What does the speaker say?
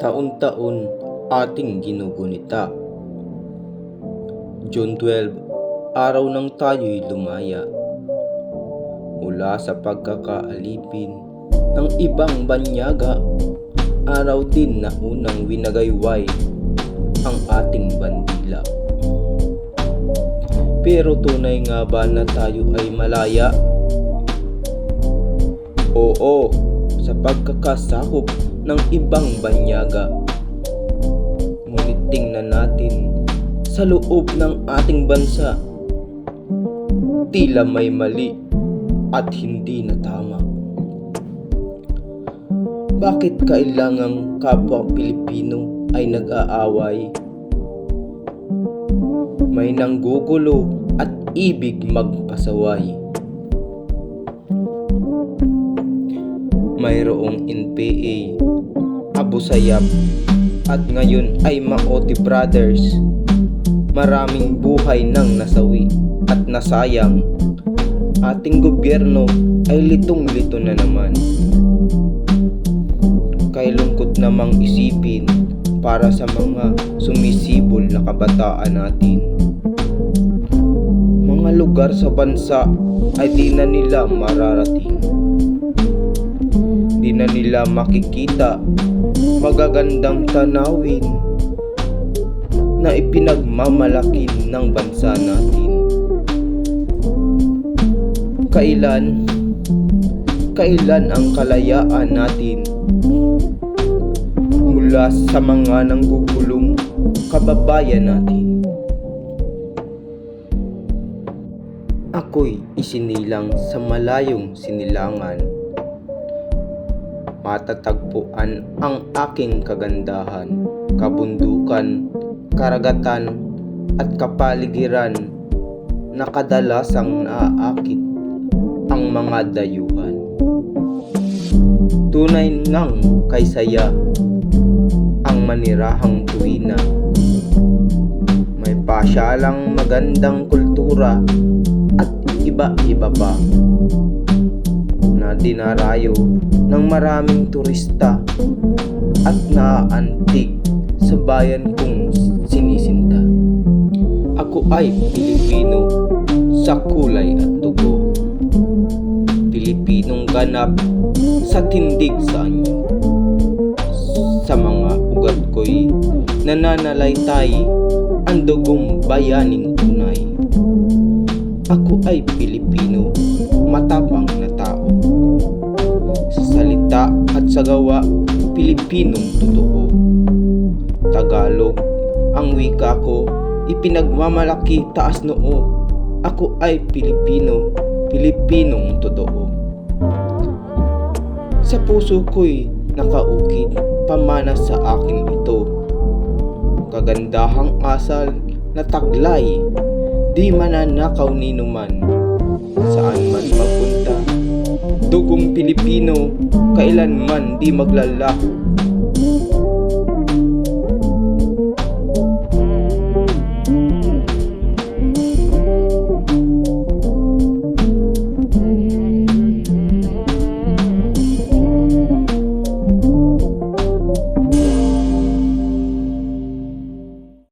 taon-taon ating ginugunita. June 12, araw nang tayo'y lumaya. Mula sa pagkakaalipin ng ibang banyaga, araw din na unang winagayway ang ating bandila. Pero tunay nga ba na tayo ay malaya? Oo, sa pagkakasakop ng ibang banyaga. Ngunit tingnan natin sa loob ng ating bansa. Tila may mali at hindi na tama. Bakit kailangang kapwa Pilipino ay nag-aaway? May nanggugulo at ibig magpasaway. Mayroong NPA, Abu Sayyaf, at ngayon ay Maoti Brothers. Maraming buhay nang nasawi at nasayang. Ating gobyerno ay litong-lito na naman. Kay lungkot namang isipin para sa mga sumisibol na kabataan natin. Mga lugar sa bansa ay di na nila mararating di na nila makikita magagandang tanawin na ipinagmamalaki ng bansa natin. Kailan, kailan ang kalayaan natin mula sa mga nanggugulong kababayan natin? Ako'y isinilang sa malayong sinilangan matatagpuan ang aking kagandahan, kabundukan, karagatan, at kapaligiran na kadalasang naaakit ang mga dayuhan. Tunay ngang kaysaya ang manirahang tuwina. May pasyalang magandang kultura at iba-iba pa na dinarayo ng maraming turista at naaantig sa bayan kong sinisinta. Ako ay Pilipino sa kulay at dugo. Pilipinong ganap sa tindig sa anyo. Sa mga ugat ko'y nananalaytay ang dugong bayaning tunay. Ako ay Pilipino, matapang na tao sa salita at sa gawa, Pilipinong totoo. Tagalog, ang wika ko, ipinagmamalaki taas noo. Ako ay Pilipino, Pilipinong totoo. Sa puso ko'y nakaukit, pamana sa akin ito. Kagandahang asal na taglay, di mananakaw ni numan. Saan man mapunta, dugong Pilipino kailanman di maglalaho